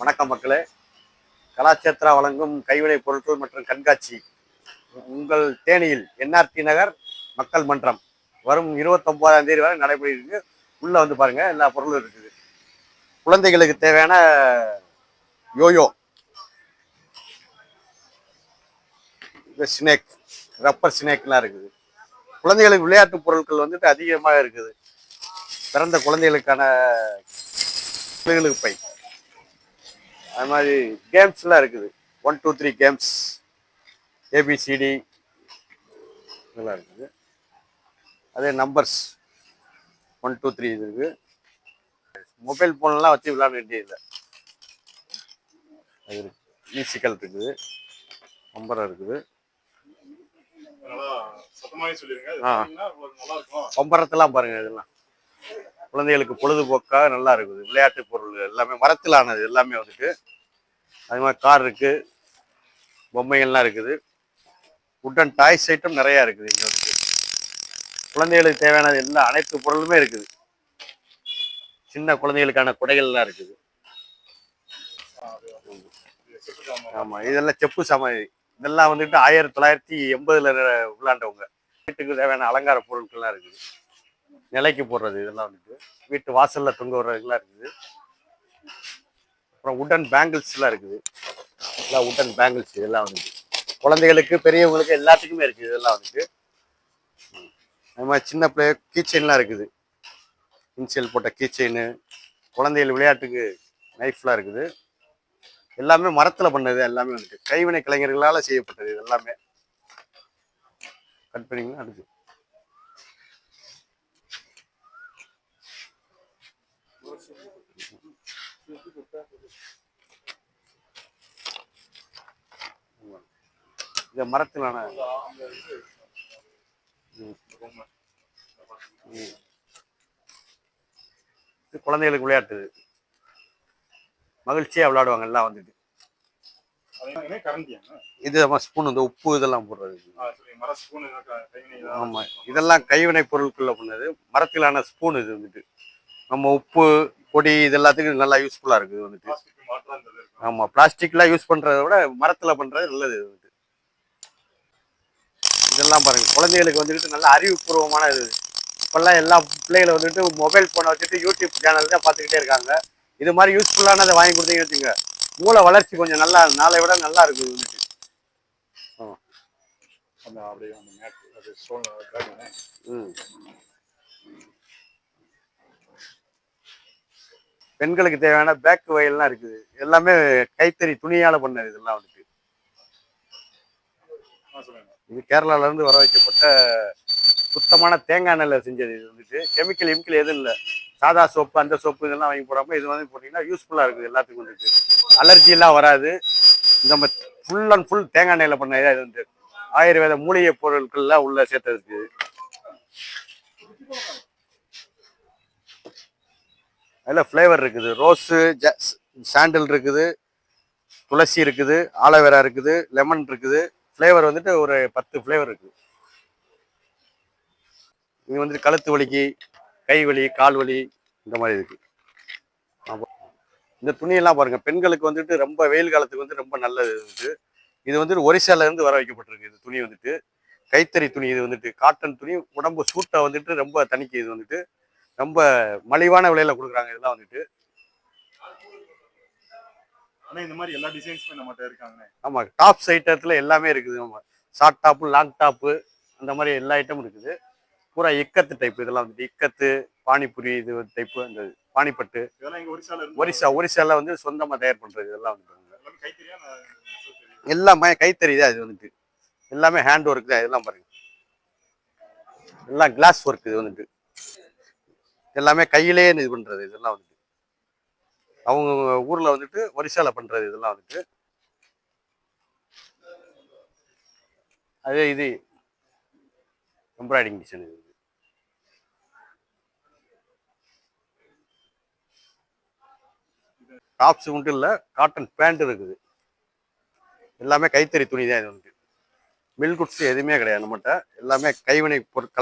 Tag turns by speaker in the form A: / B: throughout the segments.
A: வணக்கம் மக்களே. கலாச்சேத்ரா வழங்கும் கைவினை பொருட்கள் மற்றும் கண்காட்சி உங்கள் தேனியில் என்ஆர்டி நகர் மக்கள் மன்றம். வரும் இருபத்தொம்போதாம் தேதி வரை நடைபெறுகிறது. உள்ளே வந்து பாருங்கள் எல்லா பொருளும் இருக்குது. குழந்தைகளுக்கு தேவையான யோயோ ஸ்னேக் ரப்பர் ஸ்னேக்லாம் இருக்குது. குழந்தைகளுக்கு விளையாட்டு பொருட்கள் வந்துட்டு அதிகமாக இருக்குது. பிறந்த குழந்தைகளுக்கான குழந்தைகளுக்கு பை அது மாதிரி கேம்ஸ்லாம் இருக்குது. One two three games A B C D இதெல்லாம் இருக்குது. அதே நம்பர்ஸ் ஒன் டூ த்ரீ இது இருக்குது. மொபைல் ஃபோன்லாம் வச்சு விளையாட வேண்டியதில்லை. அது இருக்கு. மியூசிக்கல் இருக்குது. நம்பர் இருக்குது. பம்பரத்தெல்லாம் பாருங்க இதெல்லாம். குழந்தைகளுக்கு பொழுதுபோக்காக நல்லா இருக்குது. விளையாட்டு பொருள் எல்லாமே மரத்தில் ஆனது எல்லாமே வந்துட்டு அது மாதிரி கார் இருக்குது பொம்மைகள்லாம் இருக்குது. உட்டன் டாய்ஸ் ஐட்டம் நிறையா இருக்குது இங்கே வந்துட்டு. குழந்தைகளுக்கு தேவையான எல்லா அனைத்து பொருளுமே இருக்குது. சின்ன குழந்தைகளுக்கான குடைகள்லாம் இருக்குது.
B: செப்பு
A: ஆமாம் இதெல்லாம் செப்பு சம இதெல்லாம் வந்துட்டு ஆயிரத்தி தொள்ளாயிரத்தி எண்பதுல விளாண்டவங்க வீட்டுக்கு தேவையான அலங்கார பொருட்கள்லாம் இருக்குது. நிலைக்கு போடுறது இதெல்லாம் வந்துட்டு. வீட்டு வாசலில் தொங்க விடுறதுலாம் இருக்குது. அப்புறம் உட்டன் பேங்கிள்ஸ்லாம் இருக்குது. எல்லாம் உட்டன் பேங்கிள்ஸ் இதெல்லாம் வந்துட்டு. குழந்தைகளுக்கு பெரியவங்களுக்கு எல்லாத்துக்குமே இருக்குது இதெல்லாம் வந்துட்டு. அது மாதிரி சின்ன பிள்ளை கீச்செயின்லாம் இருக்குது. இன்சியல் போட்ட கீச்செயின் குழந்தைகள் விளையாட்டுக்கு நைஃப்லாம் இருக்குது. எல்லாமே மரத்தில் பண்ணது எல்லாமே வந்துட்டு. கைவினை கலைஞர்களால் செய்யப்பட்டது இது எல்லாமே கட் பண்ணிங்கன்னா அடுத்து. இந்த மரத்திலான
B: இது
A: குழந்தைகளுக்கு விளையாட்டு. மகிழ்ச்சியா விளையாடுவாங்க எல்லாம் வந்துட்டு. இது ஸ்பூன் இந்த உப்பு இதெல்லாம் போடுறது.
B: ஸ்பூன்
A: ஆமா இதெல்லாம் கைவினை பொருட்கள்ல பண்ணது மரத்திலான ஸ்பூன் இது வந்துட்டு. நம்ம உப்பு பொடி இது எல்லாத்துக்கும் நல்லா யூஸ்ஃபுல்லா இருக்குது வந்துட்டு.
B: பிளாஸ்டிக் மாற்றா இருந்தது இருக்கும்
A: ஆமா பிளாஸ்டிக்லாம் யூஸ் பண்றதை விட மரத்துல பண்றது நல்லது வந்துட்டு. இதெல்லாம் பாருங்க குழந்தைகளுக்கு வந்துட்டு நல்ல அறிவுபூர்வமான இது. இப்பெல்லாம் எல்லா பிள்ளைகளை வந்துட்டு மொபைல் போனை வச்சுட்டு யூடியூப் சேனல் தான் பார்த்துக்கிட்டே இருக்காங்க. இது மாதிரி யூஸ்ஃபுல்லானதை வாங்கி கொடுத்தீங்கன்னு வச்சுங்க மூளை வளர்ச்சி கொஞ்சம் நல்லா நாளை விட நல்லா இருக்கும் இது வந்துட்டு
B: அந்த அப்படியே
A: ம். பெண்களுக்கு தேவையான பேக் வயல்லாம் இருக்குது. எல்லாமே கைத்தறி துணியால பண்ணது இதெல்லாம் வந்துட்டு.
B: சொல்லுங்க
A: இது கேரளால இருந்து வர வைக்கப்பட்ட சுத்தமான தேங்காய் எண்ணெயில் செஞ்சது இது வந்துட்டு. கெமிக்கல் எமிக்கல் எதுவும் இல்லை. சாதா சோப்பு அந்த சோப்பு இதெல்லாம் வாங்கி போடாம இது வந்து போட்டிங்கன்னா யூஸ்ஃபுல்லாக இருக்குது எல்லாத்துக்கும் வந்துட்டு. அலர்ஜி எல்லாம் வராது. நம்ம ஃபுல் அண்ட் ஃபுல் தேங்காய் எண்ணெயில் பண்ண இது வந்து ஆயுர்வேத மூலிகை பொருட்கள்லாம் உள்ள சேர்த்தது இருக்குது அதில் ஃப்ளேவர் இருக்குது. ரோஸு சாண்டில் இருக்குது. துளசி இருக்குது. ஆலோவேரா இருக்குது. லெமன் இருக்குது. ஃப்ளேவர் வந்துட்டு ஒரு பத்து ஃப்ளேவர் இருக்குது இது வந்துட்டு கழுத்து வலிக்கு கை வலி கால் வலி இந்த மாதிரி இருக்குது இந்த துணியெல்லாம் பாருங்கள் பெண்களுக்கு வந்துட்டு ரொம்ப வெயில் காலத்துக்கு வந்து ரொம்ப நல்லது இது. இது வந்துட்டு ஒரிசாலேருந்து வர வைக்கப்பட்டிருக்கு இது துணி வந்துட்டு. கைத்தறி துணி இது வந்துட்டு. காட்டன் துணி உடம்பு சூட்டை வந்துட்டு ரொம்ப தணிக்கு இது வந்துட்டு. ரொம்ப மலிவான விலையில கொடுக்குறாங்க. இதெல்லாம் வந்துட்டு.
B: ஆனா இந்த மாதிரி எல்லா டிசைன்ஸுமே நம்மகிட்ட இருக்காங்க
A: ஆமா டாப் ஐட்டத்துல எல்லாமே இருக்குது. ஷார்ட் டாப்பு லாங் டாப்பு அந்த மாதிரி எல்லா ஐட்டமும் இருக்குது. பூரா இக்கத்து டைப் இதெல்லாம் வந்துட்டு இக்கத்து பானிபுரி இது டைப்பு அந்த பானிப்பட்டு
B: இதெல்லாம் ஒரிசால
A: ஒரிசா ஒரிசால வந்து சொந்தமா தயார் பண்றது இதெல்லாம் வந்து
B: எல்லாமே
A: கைத்தறி தான் இது வந்துட்டு. எல்லாமே ஹேண்ட் ஒர்க் தான். இதெல்லாம் பாருங்க. எல்லாம் கிளாஸ் ஒர்க் இது வந்துட்டு. எல்லாமே கையிலேயே இது பண்ணுறது இதெல்லாம் வந்துட்டு. அவங்க ஊரில் வந்துட்டு ஒரிசால பண்ணுறது இதெல்லாம் வந்துட்டு. அதே இது எம்ப்ராய்டிங் டிசைன் இது டாப்ஸ் மட்டும் இல்லை காட்டன் பேண்ட் இருக்குது. எல்லாமே கைத்தறி துணி தான் இது வந்துட்டு. மில் குட்ஸ் எதுவுமே கிடையாது நம்மகிட்ட. எல்லாமே கைவினை பொருட்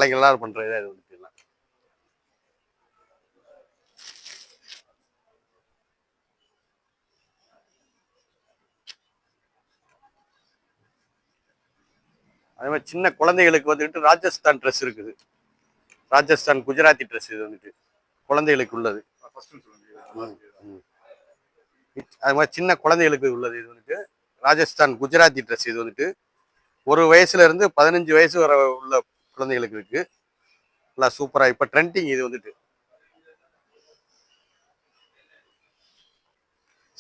A: பண்ணுறது தான் இது வந்துட்டு எல்லாம் அதே மாதிரி சின்ன குழந்தைகளுக்கு வந்துட்டு ராஜஸ்தான் ட்ரெஸ் இருக்குது. ராஜஸ்தான் குஜராத்தி ட்ரெஸ் இது வந்துட்டு குழந்தைகளுக்கு உள்ளது. அது மாதிரி சின்ன குழந்தைகளுக்கு உள்ளது இது வந்துட்டு ராஜஸ்தான் குஜராத்தி ட்ரெஸ் இது வந்துட்டு ஒரு வயசுல இருந்து பதினஞ்சு வயசு வர உள்ள குழந்தைகளுக்கு இருக்கு. நல்லா சூப்பரா இப்ப ட்ரெண்டிங் இது வந்துட்டு.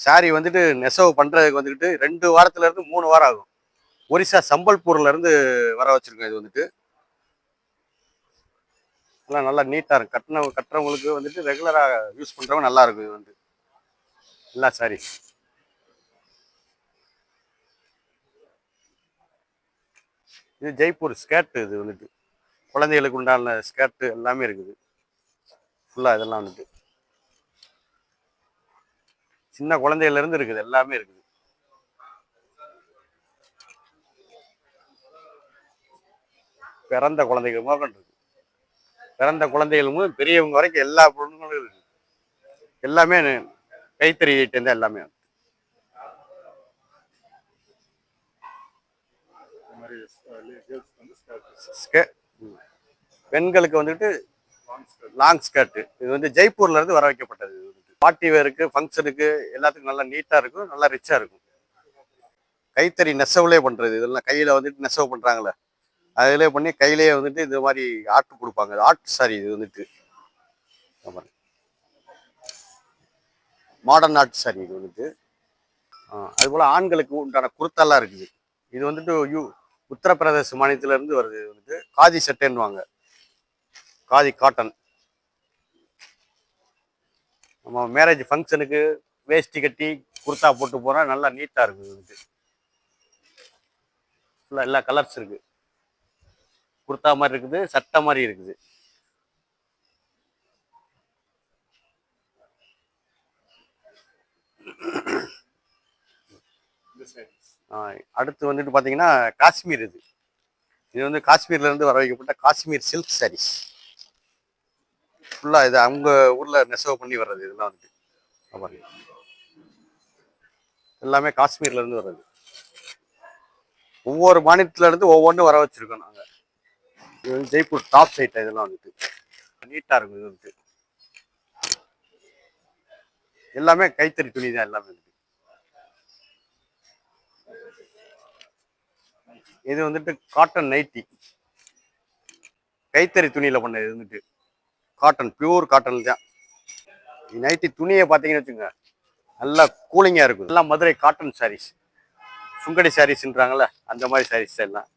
A: சாரி வந்துட்டு நெசவு பண்றதுக்கு வந்துட்டு ரெண்டு வாரத்துல இருந்து மூணு வாரம் ஆகும். ஒரிசா சம்பல்பூர்ல இருந்து வர வச்சிருக்கோம் இது வந்துட்டு. எல்லாம் நல்லா நீட்டா இருக்கும். கட்டின கட்டுறவங்களுக்கு வந்துட்டு ரெகுலரா யூஸ் பண்றவங்க நல்லா இருக்கும் இது வந்து. எல்லா சாரி இது ஜெய்ப்பூர் ஸ்கர்ட் இது வந்துட்டு. குழந்தைகளுக்கு உண்டான ஸ்கர்ட் எல்லாமே இருக்குது. ஃபுல்லாக இதெல்லாம் வந்துட்டு. சின்ன குழந்தைகள்லேருந்து இருக்குது. எல்லாமே இருக்குது. பிறந்த குழந்தைகள் முதல் இருக்கு. பிறந்த குழந்தைகளும் பெரியவங்க வரைக்கும் எல்லா பொருளுங்களும் இருக்கு எல்லாமே கைத்தறி ஐட்டம் தான் எல்லாமே. பெண்களுக்கு வந்துட்டு
B: லாங் ஸ்கர்ட்
A: லாங் ஸ்கர்ட் இது வந்து ஜெய்ப்பூர்ல இருந்து வர வைக்கப்பட்டது. பார்ட்டி வேருக்கு ஃபங்க்ஷனுக்கு எல்லாத்துக்கும் நல்லா நீட்டா இருக்கும் நல்லா ரிச்சா இருக்கும். கைத்தறி நெசவுலே பண்றது. இதெல்லாம் கையில வந்துட்டு நெசவு பண்றாங்களே அதிலே பண்ணி கையிலேயே வந்துட்டு இந்த மாதிரி ஆட்டு கொடுப்பாங்க. ஆட்டு சாரி இது வந்துட்டு. மாடர்ன் ஆட்டு சாரி இது வந்துட்டு. அது போல் ஆண்களுக்கு உண்டான குர்த்தாலாம் இருக்குது. இது வந்துட்டு யூ உத்தரப்பிரதேச மாநிலத்திலேருந்து வருது. வந்துட்டு காதி சட்டைன்னுவாங்க. காதி காட்டன் நம்ம மேரேஜ் ஃபங்க்ஷனுக்கு வேஷ்டி கட்டி குர்த்தா போட்டு போனால் நல்லா நீட்டாக இருக்குது வந்துட்டு. ஃபுல்லாக எல்லா கலர்ஸ் இருக்குது குர்த்தா மாதிரி இருக்குது சட்டை மாதிரி இருக்குது. அடுத்து வந்துட்டு பார்த்தீங்கன்னா காஷ்மீர் இது. இது வந்து காஷ்மீர்ல இருந்து வர வைக்கப்பட்ட காஷ்மீர் சில்க் சாரீஸ் ஃபுல்லாக இது அவங்க ஊரில் நெசவு பண்ணி வர்றது இதெல்லாம் வந்துட்டு. பாருங்க எல்லாமே காஷ்மீர்லேருந்து வர்றது. ஒவ்வொரு மாநிலத்துலேருந்து ஒவ்வொன்றும் வர வச்சுருக்கோம் நாங்கள் இது வந்து ஜெய்ப்பூர் டாப் சைட் இதெல்லாம் வந்துட்டு. நீட்டாக இருக்கும் இது வந்துட்டு. எல்லாமே கைத்தறி துணி தான் எல்லாமே வந்துட்டு. இது வந்துட்டு காட்டன் நைட்டி கைத்தறி துணியில் பண்ணது இது வந்துட்டு. காட்டன் பியூர் காட்டன் தான். நைட்டி துணியை பார்த்தீங்கன்னு வச்சுங்க நல்லா கூலிங்காக இருக்கும். எல்லாம் மதுரை காட்டன் சாரீஸ் சுங்கடி சாரீஸ்ன்றாங்கல்ல அந்த மாதிரி சாரீஸ் எல்லாம்.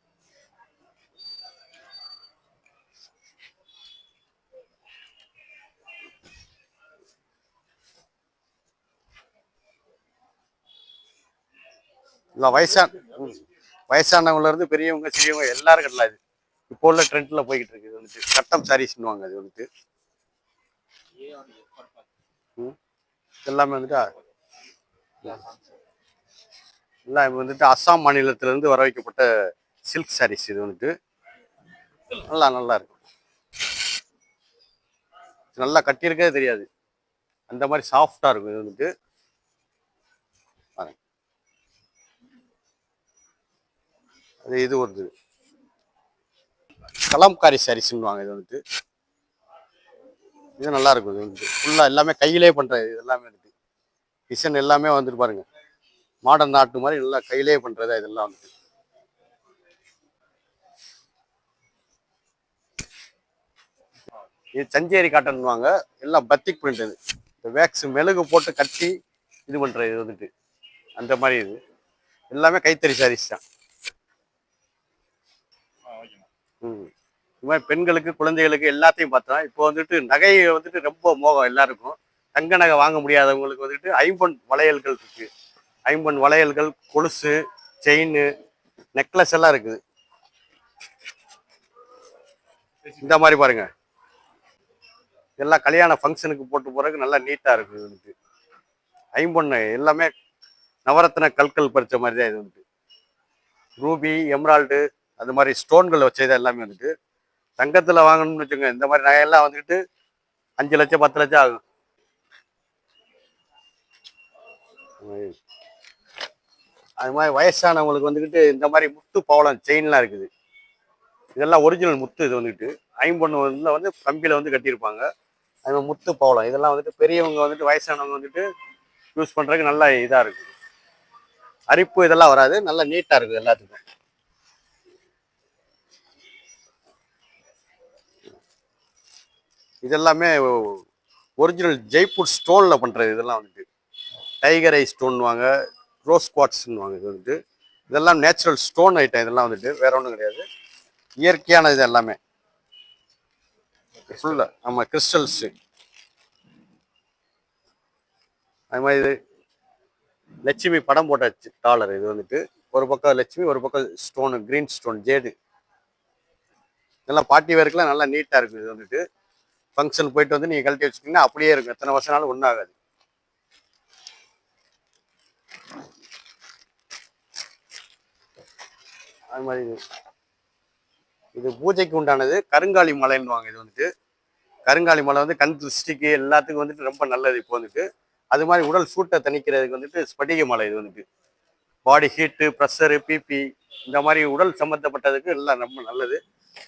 A: இல்லை வயசான வயசானவங்கலேருந்து இருந்து பெரியவங்க சிறியவங்க எல்லாரும் கட்டலாம் இது. இப்போ உள்ள ட்ரெண்டில் போய்கிட்டு இருக்குது. வந்துட்டு கட்டம் சாரீஸ்னுவாங்க அது வந்துட்டு. ம். எல்லாமே வந்துட்டு எல்லாம் இப்போ வந்துட்டு அஸ்ஸாம் மாநிலத்திலேருந்து வர வைக்கப்பட்ட சில்க் சாரீஸ் இது வந்துட்டு. நல்லா நல்லா இருக்கும் நல்லா கட்டியிருக்கவே தெரியாது. அந்த மாதிரி சாஃப்டாக இருக்கும் இது வந்துட்டு. பாருங்க. அது இது ஒரு இது. கலம்காரி சாரீஸ்னுவாங்க இது வந்துட்டு. இது நல்லா இருக்கும் இது வந்துட்டு ஃபுல்லாக எல்லாமே கையிலே பண்ணுறது இது எல்லாமே இருக்குது டிசைன் எல்லாமே வந்துட்டு பாருங்க. மாடர்ன் நாட்டு மாதிரி நல்லா கையிலே பண்ணுறதா இதெல்லாம் வந்துட்டு. இது சஞ்சேரி காட்டன்வாங்க எல்லாம் பத்திக் பிரிண்ட் இது. இந்த வேக்ஸ் மெழுகு போட்டு கட்டி இது பண்ணுறது இது வந்துட்டு. அந்த மாதிரி இது. எல்லாமே கைத்தறி சாரீஸ் தான். இது மாதிரி பெண்களுக்கு குழந்தைகளுக்கு எல்லாத்தையும் பார்த்தா இப்போ வந்துட்டு நகையை வந்துட்டு ரொம்ப மோகம் எல்லாருக்கும். தங்க நகை வாங்க முடியாதவங்களுக்கு வந்துட்டு ஐம்பொன் வளையல்கள் இருக்கு. ஐம்பொன் வளையல்கள் கொலுசு செயின் நெக்லஸ் எல்லாம் இருக்குது. இந்த மாதிரி பாருங்க. எல்லாம் கல்யாண ஃபங்க்ஷனுக்கு போட்டு போறதுக்கு நல்லா நீட்டா இருக்கு இது வந்துட்டு. எல்லாமே நவரத்ன கற்கள் பறிச்ச மாதிரி தான் இது வந்துட்டு. ரூபி எம்ரால்டு அது மாதிரி ஸ்டோன்கள் வச்சது எல்லாமே வந்துட்டு தங்கத்தில் வாங்கணும்னு வச்சுங்க இந்த மாதிரி நகையெல்லாம் வந்துக்கிட்டு அஞ்சு லட்சம் பத்து லட்சம் ஆகும். அது மாதிரி வயசானவங்களுக்கு வந்துக்கிட்டு இந்த மாதிரி முத்து பவளம் செயின்லாம் இருக்குது. இதெல்லாம் ஒரிஜினல் முத்து இது வந்துட்டு ஐம்பொண்ணு இதில் வந்து கம்பியில் வந்து கட்டியிருப்பாங்க. அது மாதிரி முத்து பவளம். இதெல்லாம் வந்துட்டு பெரியவங்க வந்துட்டு வயசானவங்க வந்துட்டு யூஸ் பண்ணுறதுக்கு நல்லா இதாக இருக்குது. அரிப்பு இதெல்லாம் வராது. நல்லா நீட்டாக இருக்குது எல்லாத்துக்கும். இதெல்லாமே ஒரிஜினல் ஜெய்ப்பூர் ஸ்டோனில் பண்ணுறது இதெல்லாம் வந்துட்டு. டைகர் ஐ ஸ்டோன்வாங்க ரோஸ் குவாட்ஸ்ன்னுவாங்க இது வந்துட்டு. இதெல்லாம் நேச்சுரல் ஸ்டோன் ஐட்டம் இதெல்லாம் வந்துட்டு. வேற ஒன்றும் கிடையாது. இயற்கையான இது எல்லாமே. ஃபுல்லாக ஆமாம் கிறிஸ்டல்ஸு அது மாதிரி இது லட்சுமி படம் போட்டாச்சு டாலர். இது வந்துட்டு ஒரு பக்கம் லட்சுமி ஒரு பக்கம் ஸ்டோனு கிரீன் ஸ்டோன் ஜேடு இதெல்லாம் பார்ட்டி வேர்க்கெலாம் நல்லா நீட்டாக இருக்குது இது வந்துட்டு. ஃபங்க்ஷன் போயிட்டு வந்து நீங்கள் கழட்டி வச்சுக்கிங்கன்னா அப்படியே இருக்கும். எத்தனை வருஷம்னாலும் ஒன்றும் ஆகாது. அது மாதிரி இது. இது பூஜைக்கு உண்டானது கருங்காலி மலைன்னுவாங்க இது வந்துட்டு. கருங்காலி மலை வந்து கண் திருஷ்டிக்கு எல்லாத்துக்கும் வந்துட்டு ரொம்ப நல்லது இப்போ வந்துட்டு. அது மாதிரி உடல் சூட்டை தணிக்கிறதுக்கு வந்துட்டு ஸ்படிக மலை இது வந்துட்டு. பாடி ஹீட்டு ப்ரெஷரு பிபி இந்த மாதிரி உடல் சம்மந்தப்பட்டதுக்கு எல்லாம் ரொம்ப நல்லது.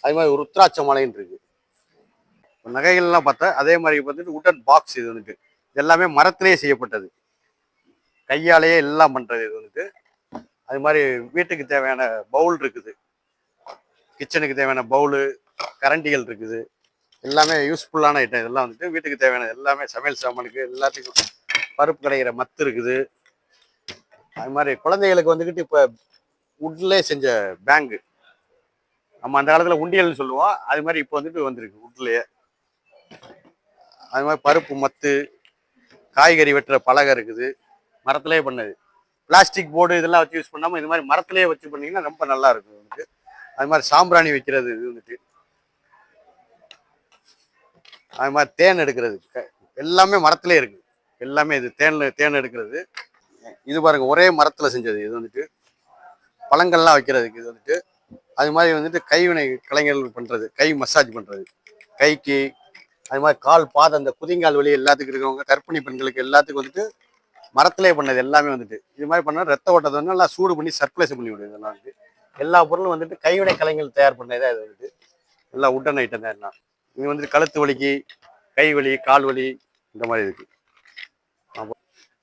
A: அது மாதிரி ருத்ராட்ச மலைன்னு இருக்குது நகைகள்லாம் பார்த்தா அதே மாதிரி வந்துட்டு உடன் பாக்ஸ் இது வந்துட்டு இது எல்லாமே மரத்திலேயே செய்யப்பட்டது. கையாலேயே எல்லாம் பண்ணுறது இது வந்துட்டு அது மாதிரி வீட்டுக்கு தேவையான பவுல் இருக்குது. கிச்சனுக்கு தேவையான பவுலு கரண்டிகள் இருக்குது. எல்லாமே யூஸ்ஃபுல்லான ஐட்டம் இதெல்லாம் வந்துட்டு வீட்டுக்கு தேவையான எல்லாமே சமையல் சாமானுக்கு எல்லாத்துக்கும் பருப்பு கடைகிற மத்து இருக்குது. அது மாதிரி குழந்தைகளுக்கு வந்துக்கிட்டு இப்போ உட்லே செஞ்ச பேங்கு நம்ம அந்த காலத்தில் உண்டியல்னு சொல்லுவோம். அது மாதிரி இப்போ வந்துட்டு வந்திருக்கு உட்லேயே அது மாதிரி பருப்பு மத்து காய்கறி வெட்டுற பலகை இருக்குது. மரத்திலே பண்ணது. பிளாஸ்டிக் போர்டு இதெல்லாம் வச்சு யூஸ் பண்ணாமல் இது மாதிரி மரத்திலே வச்சு பண்ணீங்கன்னா ரொம்ப நல்லா இருக்கும் வந்துட்டு அது மாதிரி சாம்பிராணி வைக்கிறது இது வந்துட்டு. அது மாதிரி தேன் எடுக்கிறது. க- எல்லாமே மரத்திலே இருக்குது. எல்லாமே இது தேனில் தேன் எடுக்கிறது. இது பாருங்கள் ஒரே மரத்தில் செஞ்சது. இது வந்துட்டு பழங்கள்லாம் வைக்கிறதுக்கு இது வந்துட்டு. அது மாதிரி வந்துட்டு கைவினை கலைஞர்கள் பண்ணுறது கை மசாஜ் பண்ணுறது கைக்கு அது மாதிரி கால் பாதம் அந்த குதிங்கால் வலி எல்லாத்துக்கும் இருக்கிறவங்க கர்ப்பிணி பெண்களுக்கு எல்லாத்துக்கும் வந்துட்டு மரத்திலே பண்ணது எல்லாமே வந்துட்டு. இது மாதிரி பண்ணால் ரத்த ஓட்டத்தை வந்து நல்லா சூடு பண்ணி சர்க்குலேஷன் பண்ணி விடுது இதெல்லாம் வந்து. எல்லா பொருளும் வந்துட்டு கைவினை கலைஞர்கள் தயார் பண்ணதே இது வந்துட்டு. எல்லாம் உட்டன் ஐட்டம் தான் எல்லாம். இது வந்துட்டு கழுத்து வலிக்கு கை வலி கால் வலி இந்த மாதிரி இருக்கு.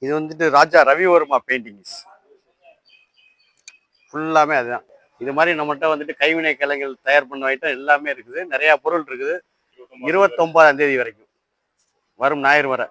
A: இது வந்துட்டு ராஜா ரவிவர்மா பெயிண்டிங்ஸ் ஃபுல்லாமே அதுதான். இது மாதிரி நம்மகிட்ட வந்துட்டு கைவினை கலைஞர்கள் தயார் பண்ண ஐட்டம் எல்லாமே இருக்குது. நிறையா பொருள் இருக்குது. இருபத்தொம்பதாம் தேதி வரைக்கும். வரும் ஞாயிறு வரை.